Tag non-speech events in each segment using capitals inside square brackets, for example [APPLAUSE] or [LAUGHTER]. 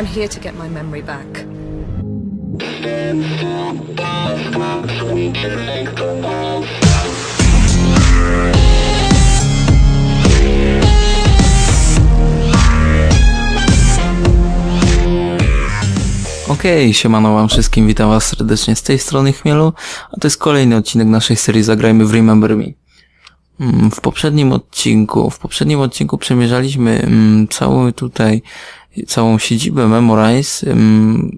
I'm here to get my memory back. Okej, siemano wam wszystkim, witam was serdecznie z tej strony Chmielu, a to jest kolejny odcinek naszej serii Zagrajmy w Remember Me. Mm, W poprzednim odcinku, w poprzednim odcinku przemierzaliśmy mm, cały tutaj, całą siedzibę Memorize,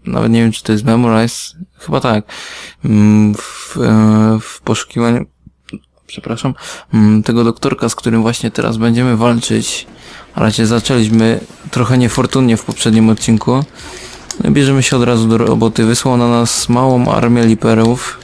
nawet nie wiem czy to jest Memorize, chyba tak, w, e, w poszukiwaniu, przepraszam, tego doktorka, z którym właśnie teraz będziemy walczyć, a raczej zaczęliśmy trochę niefortunnie w poprzednim odcinku. Bierzemy się od razu do roboty. Wysłał na nas małą armię liperów.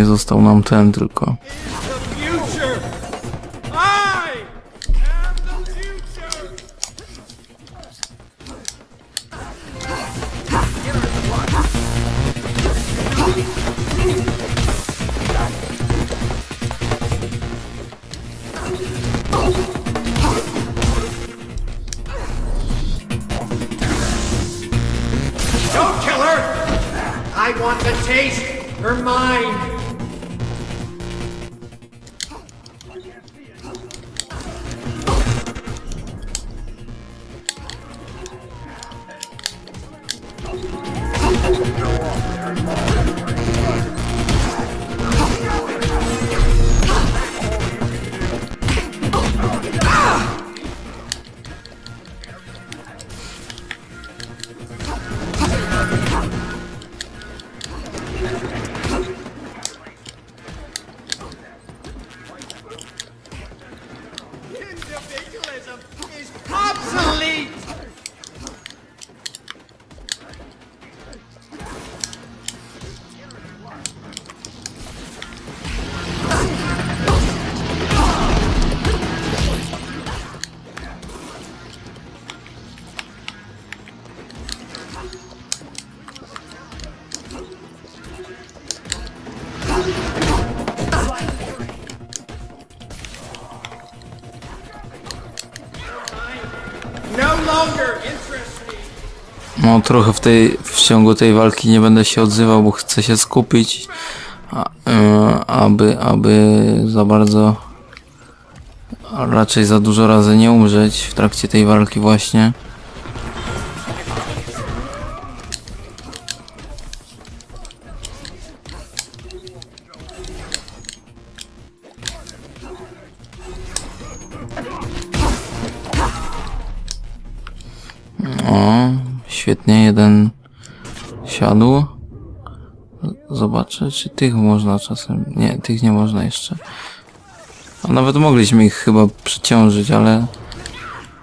Okej, został nam ten tylko. I! I want taste. Her mine. No trochę w tej, w ciągu tej walki nie będę się odzywał, bo chcę się skupić, a, e, aby, aby za bardzo, a raczej za dużo razy nie umrzeć w trakcie tej walki właśnie. O, świetnie, jeden siadł. Zobaczę, czy tych można czasem. Nie, tych nie można jeszcze. A nawet mogliśmy ich chyba przyciążyć, ale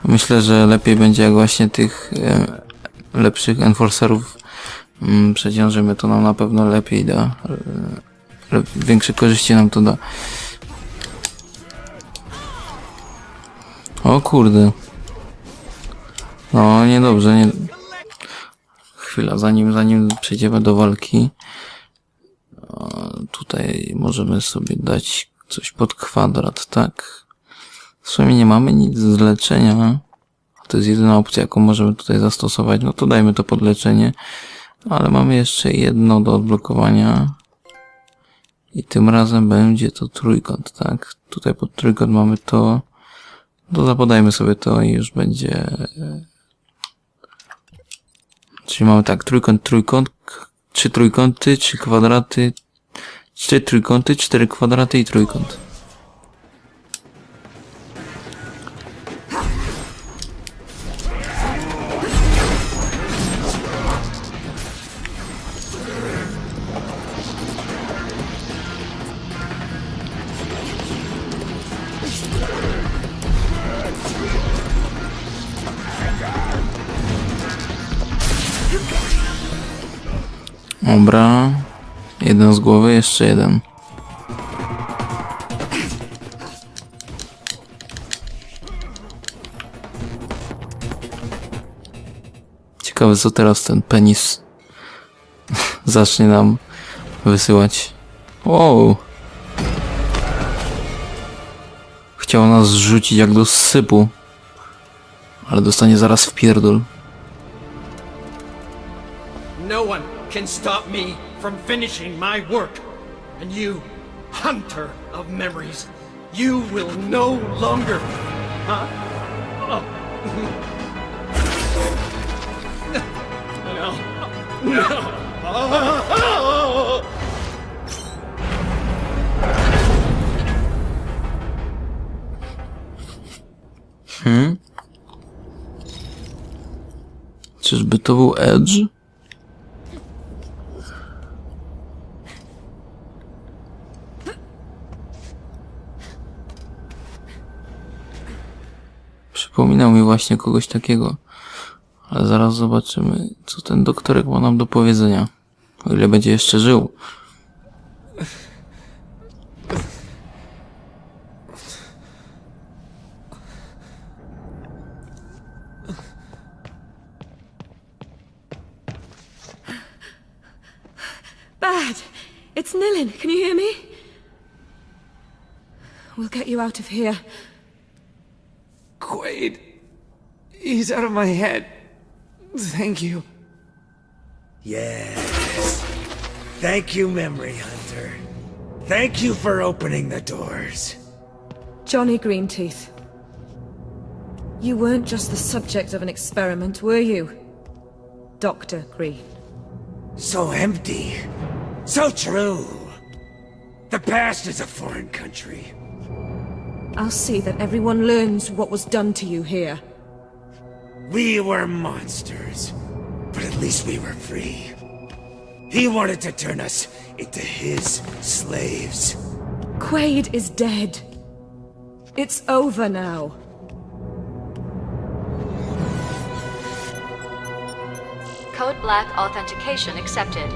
myślę, że lepiej będzie jak właśnie tych lepszych enforcerów mm, przeciążymy. To nam na pewno lepiej da. Le- większe korzyści nam to da. O kurde. No, niedobrze, nie... Chwila, zanim, zanim przejdziemy do walki, tutaj możemy sobie dać coś pod kwadrat, tak? W sumie nie mamy nic z leczenia. To jest jedyna opcja, jaką możemy tutaj zastosować. No to dajmy to pod leczenie. Ale mamy jeszcze jedno do odblokowania. I tym razem będzie to trójkąt, tak? Tutaj pod trójkąt mamy to. To zapodajmy sobie to i już będzie Czyli mamy tak, trójkąt, trójkąt, trzy trójkąty, trzy kwadraty, trzy trójkąty, cztery kwadraty i trójkąt. Dobra. Jeden z głowy, jeszcze jeden. Ciekawe co teraz ten penis [LAUGHS] zacznie nam wysyłać. Wow. Chciał nas zrzucić jak do sypu. Ale dostanie zaraz w pierdol. No one can stop me from finishing my work. And you, hunter of memories, you will no longer. Huh? Oh. No. No. Czyżby to był Edge? Przypominał mi właśnie kogoś takiego. Ale zaraz zobaczymy, co ten doktorek ma nam do powiedzenia. O ile będzie jeszcze żył. Bad! It's Nilin. Can you hear me? We'll get you out of here. Quaid. He's out of my head. Thank you. Yes. Thank you, Memory Hunter. Thank you for opening the doors. Johnny Greenteeth. You weren't just the subject of an experiment, were you? Dr. Green. So empty. So true. The past is a foreign country. I'll see that everyone learns what was done to you here. We were monsters, but at least we were free. He wanted to turn us into his slaves. Quaid is dead. It's over now. Code Black authentication accepted.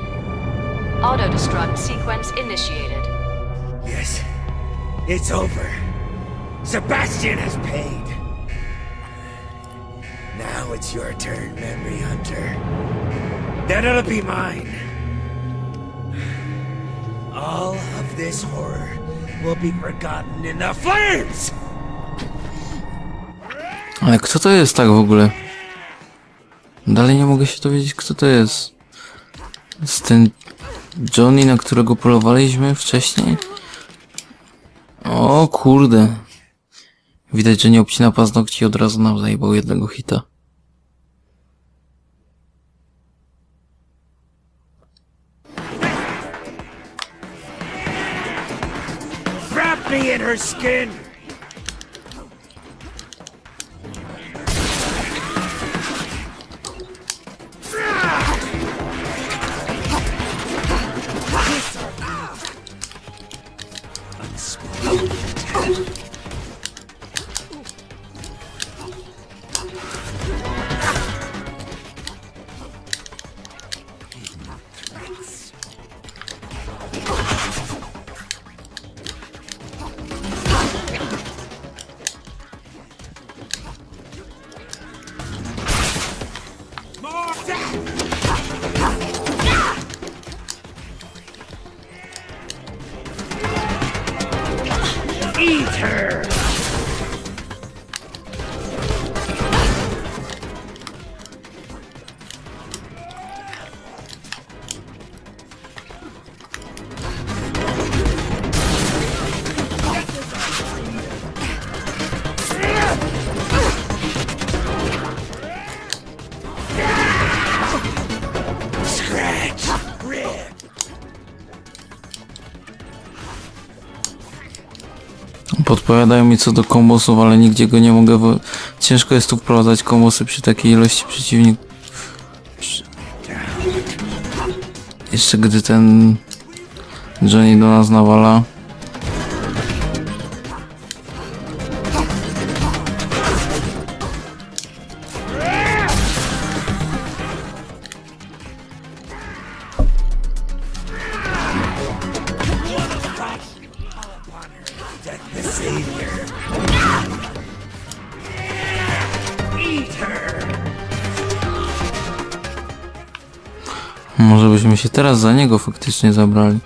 Auto-destruct sequence initiated. Yes, it's over. Sebastian has paid. Now it's your turn, Memory Hunter. Then it'll be mine. All of this horror will be forgotten in the flames! Ale kto to jest tak w ogóle? Dalej nie mogę się dowiedzieć, kto to jest. Z ten Johnny, na którego polowaliśmy wcześniej? O kurde. Widać, że nie obcina paznokci i od razu nam zajebał jednego hita. Wrap me in her skin! Podpowiadają mi co do kombosów, ale nigdzie go nie mogę. Wo- Ciężko jest tu wprowadzać kombosy przy takiej ilości przeciwników. Jeszcze gdy ten Johnny do nas nawala. Może byśmy się teraz za niego faktycznie zabrali.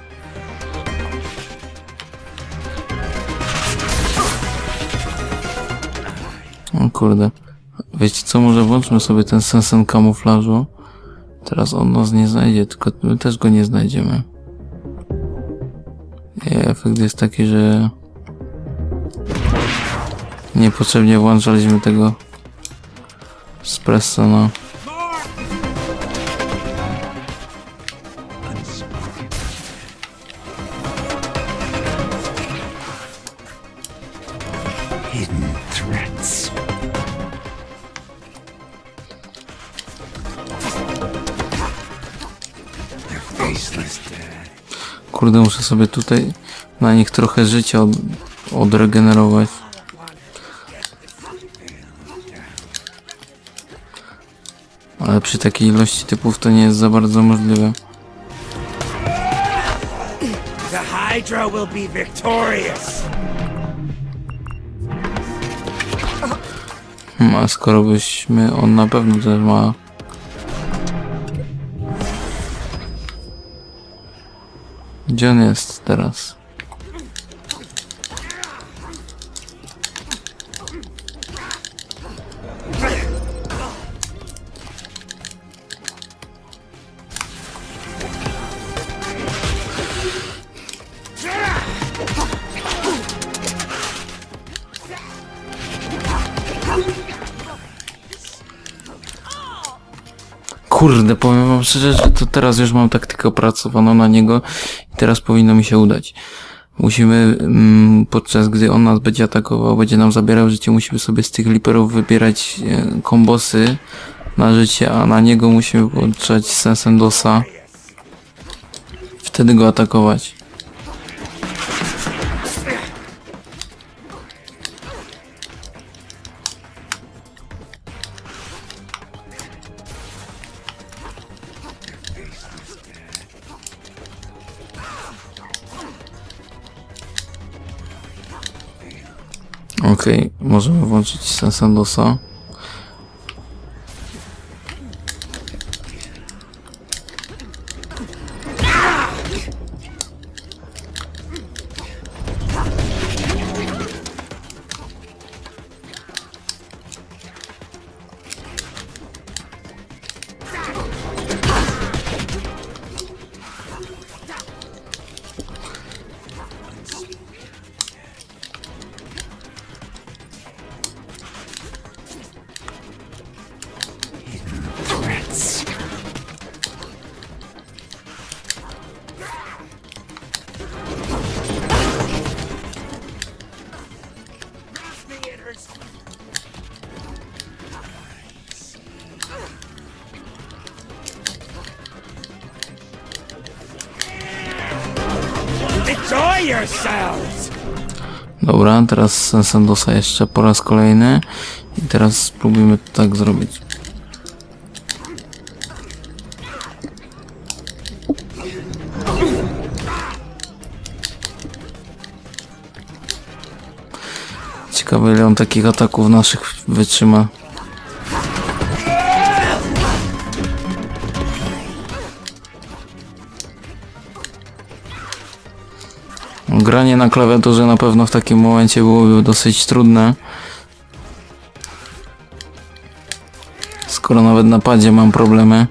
O kurde. Wiecie co, może włączmy sobie ten sensen kamuflażu. Teraz on nas nie znajdzie, tylko my też go nie znajdziemy. I efekt jest taki, że niepotrzebnie włączaliśmy tego faceless dead. Kurde, muszę sobie tutaj na nich trochę życia od, odregenerować. Ale przy takiej ilości typów to nie jest za bardzo możliwe. The Hydra will be victorious. Hmm, a skoro byśmy, on na pewno też ma... Gdzie on jest teraz? Kurde, powiem wam szczerze, że to teraz już mam taktykę opracowaną na niego i teraz powinno mi się udać. Musimy, mm, podczas gdy on nas będzie atakował, będzie nam zabierał życie, musimy sobie z tych liperów wybierać e, kombosy na życie, a na niego musimy włączać Sensendosa. Wtedy go atakować. Okej, możemy włączyć Sensendosa. Dobra, teraz Sensendosa jeszcze po raz kolejny. I teraz spróbujmy tak zrobić. Ciekawe ile on takich ataków naszych wytrzyma. Granie na klawiaturze na pewno w takim momencie byłoby dosyć trudne. Skoro nawet na padzie mam problemy.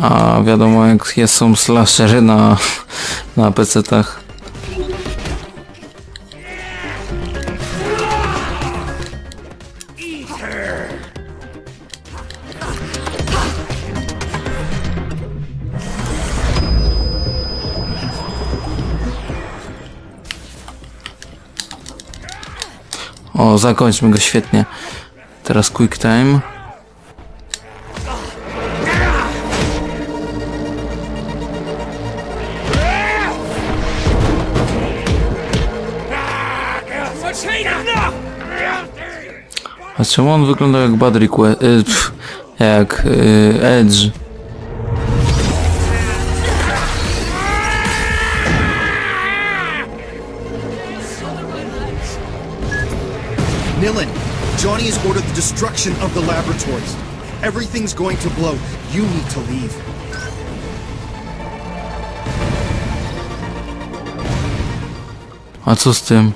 A wiadomo jak są slashery na, na PC-tach. O, zakończmy go świetnie. Teraz quick time. A czemu on wyglądał jak Bad Request? Y, jak y, Edge. Nilan, Johnny has ordered the destruction of the laboratories. Everything's going to blow. You need to leave. A co z tym?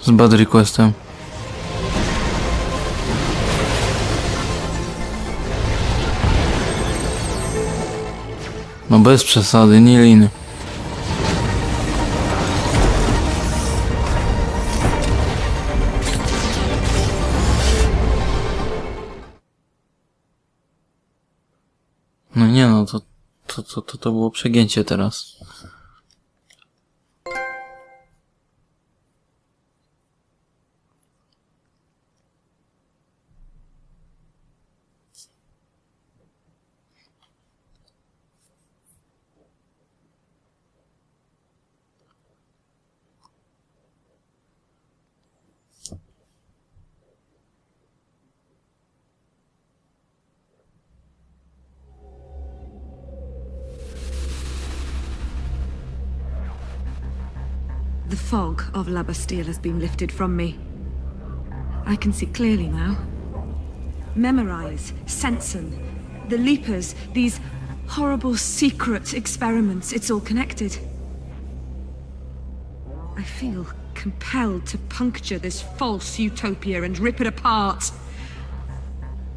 Z bad requestem. No bez przesady, nie liny. To, to, to, było przegięcie teraz. The fog of La Bastille has been lifted from me. I can see clearly now. Memorize, Sensen, the Leapers, these horrible secret experiments, it's all connected. I feel compelled to puncture this false utopia and rip it apart.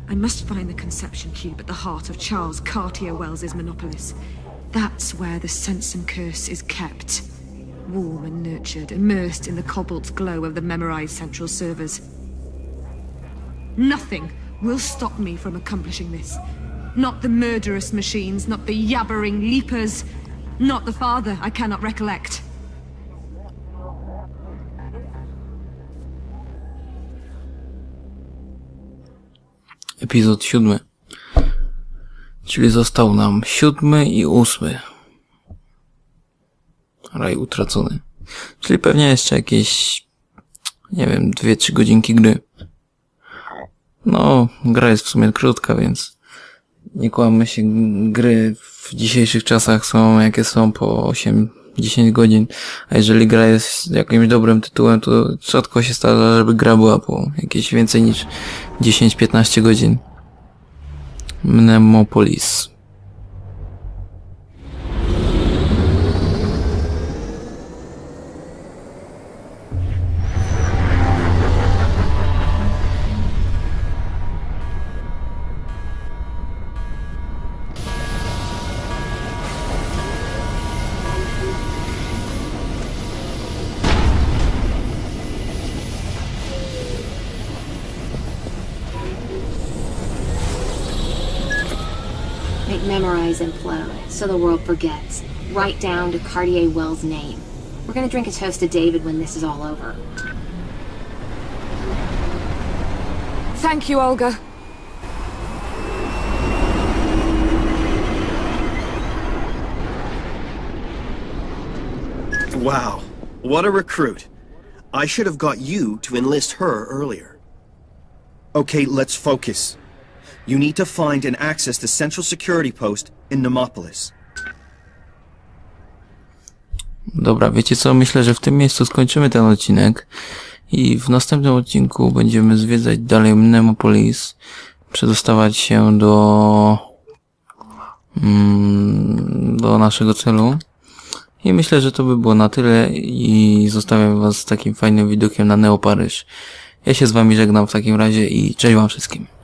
I must find the conception cube at the heart of Charles Cartier Wells's Monopolis. That's where the Sensen curse is kept. Warm and nurtured, immersed in the cobalt glow of the memorized central servers. Nothing will stop me from accomplishing this. Not the murderous machines, not the yabbering leapers, not the father I cannot recollect. Epizod siódmy. Czyli został nam siódmy i ósmy. Raj utracony. Czyli pewnie jeszcze jakieś, nie wiem, dwie, trzy godzinki gry. No, gra jest w sumie krótka, więc nie kłammy się, gry w dzisiejszych czasach są jakie są po 8-10 godzin, a jeżeli gra jest jakimś dobrym tytułem, to rzadko się zdarza, żeby gra była po jakieś więcej niż 10-15 godzin. Mnemopolis. Make memorize implode, so the world forgets. Right down to Cartier Wells' name. We're gonna drink a toast to David when this is all over. Thank you, Olga. Wow, what a recruit. I should have got you to enlist her earlier. Okay, let's focus. You need to find and access the Central Security Post in Nemopolis. Dobra, wiecie co? Myślę, że w tym miejscu skończymy ten odcinek i w następnym odcinku będziemy zwiedzać dalej Mnemopolis, przedostawać się do mm, do naszego celu. I myślę, że to by było na tyle i zostawiam was z takim fajnym widokiem na Neoparyż. Ja się z wami żegnam w takim razie i cześć wam wszystkim.